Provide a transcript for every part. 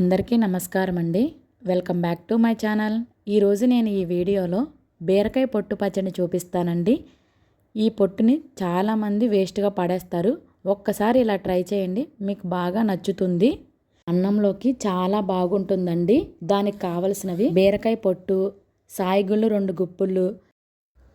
అందరికీ నమస్కారం అండి. Welcome back to my channel. ఈరోజు నేను ఈ వీడియోలో బీరకాయ పొట్టు పచ్చడిని చూపిస్తానండి. ఈ పొట్టుని చాలామంది వేస్ట్గా పడేస్తారు. ఒక్కసారి ఇలా ట్రై చేయండి. మీకు బాగా నచ్చుతుంది. అన్నంలోకి చాలా బాగుంటుందండి. దానికి కావలసినవి బీరకాయ పొట్టు సాయిగుళ్ళు రెండు గుప్పుళ్ళు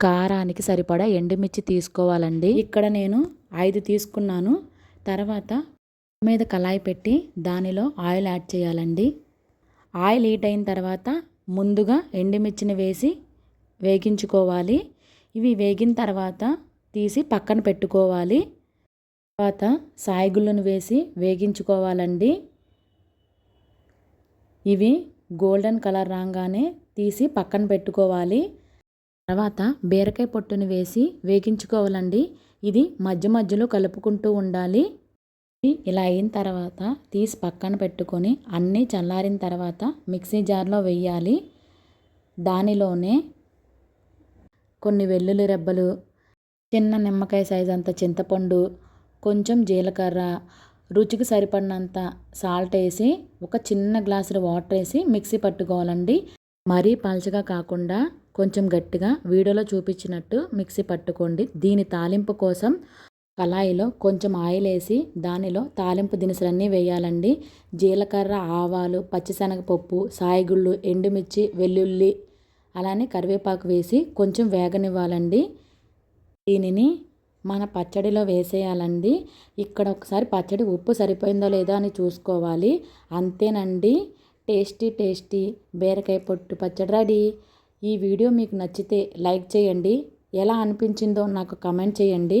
కారానికి సరిపడా ఎండుమిర్చి తీసుకోవాలండి. ఇక్కడ నేను ఐదు తీసుకున్నాను. తర్వాత మీద కళాయి పెట్టి దానిలో ఆయిల్ యాడ్ చేయాలండి. ఆయిల్ హీట్ అయిన తర్వాత ముందుగా ఎండుమిర్చిని వేసి వేగించుకోవాలి. ఇవి వేగిన తర్వాత తీసి పక్కన పెట్టుకోవాలి. తర్వాత సాయిగుళ్ళను వేసి వేగించుకోవాలండి. ఇవి గోల్డెన్ కలర్ రాగానే తీసి పక్కన పెట్టుకోవాలి. తర్వాత బీరకాయ పొట్టుని వేసి వేగించుకోవాలండి. ఇది మధ్య మధ్యలో కలుపుకుంటూ ఉండాలి. ఇలా అయిన తర్వాత తీసి పక్కన పెట్టుకొని అన్నీ చల్లారిన తర్వాత మిక్సీ జార్లో వేయాలి దానిలోనే కొన్ని వెల్లుల్లి రెబ్బలు చిన్న నిమ్మకాయ సైజ్ అంత చింతపండు కొంచెం జీలకర్ర రుచికి సరిపడినంత సాల్ట్ వేసి ఒక చిన్న గ్లాసులు వాటర్ వేసి మిక్సీ పట్టుకోవాలండి. మరీ పలచగా కాకుండా కొంచెం గట్టిగా వీడియోలో చూపించినట్టు మిక్సీ పట్టుకోండి. దీని తాలింపు కోసం కళాయిలో కొంచెం ఆయిల్ వేసి దానిలో తాలింపు దినుసులన్నీ వేయాలండి. జీలకర్ర ఆవాలు పచ్చిశనగపప్పు సాయిగుళ్ళు ఎండుమిర్చి వెల్లుల్లి అలానే కరివేపాకు వేసి కొంచెం వేగనివ్వాలండి. దీనిని మన పచ్చడిలో వేసేయాలండి. ఇక్కడ ఒకసారి పచ్చడి ఉప్పు సరిపోయిందో లేదో అని చూసుకోవాలి. అంతేనండి. టేస్టీ టేస్టీ బీరకాయ పొట్టు పచ్చడి రెడీ. ఈ వీడియో మీకు నచ్చితే లైక్ చేయండి. ఎలా అనిపించిందో నాకు కమెంట్ చేయండి.